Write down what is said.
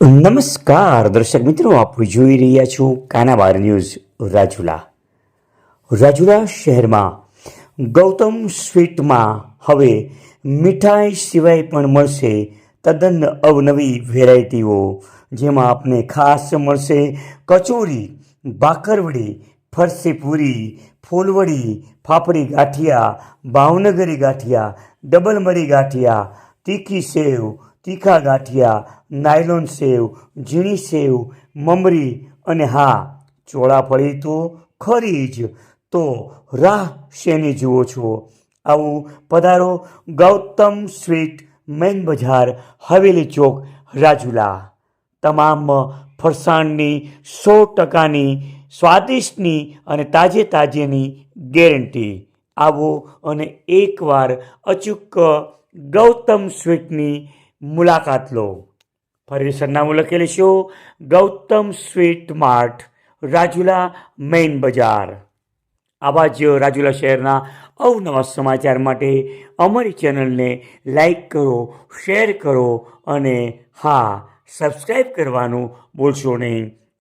નમસ્કાર, દર્શક મિત્રો, આપ જોઈ રહ્યા છો કાનાબાર ન્યૂઝ રાજુલા. રાજુલા શહેરમાં ગૌતમ સ્વીટમાં હવે મીઠાઈ સિવાય પણ મળશે તદ્દન અવનવી વેરાયટીઓ, જેમાં આપને ખાસ મળશે કચોરી ભાખરવડી ફરસી પૂરી, ફૂલવડી, ફાફડી ગાંઠિયા, ભાવનગરી ગાંઠિયા, ડબલ મરી ગાંઠિયા, તીખી સેવ તીખા ગાંઠિયા, નાયલોન સેવ, ઝીણી સેવ, મમરી અને હા ચોળાફળી તો ખરી જ. તો રાહ શેની જુઓ છો? આવું પધારો ગૌતમ સ્વીટ મેન બજાર, હવેલી ચોક, રાજુલા. તમામ ફરસાણની સો ટકાની, સ્વાદિષ્ટની અને તાજે તાજેની ગેરંટી. આવો અને એકવાર અચૂક ગૌતમ સ્વીટની મુલાકાત લો. ફરી સરનામું લખેલું છે Gautam sweet mart, Rajula main બજાર. આવા જ રાજુલા શહેરના અવનવા સમાચાર માટે અમારી ચેનલને લાઈક કરો, શેર કરો અને હા સબસ્ક્રાઈબ કરવાનું ભૂલશો નહીં.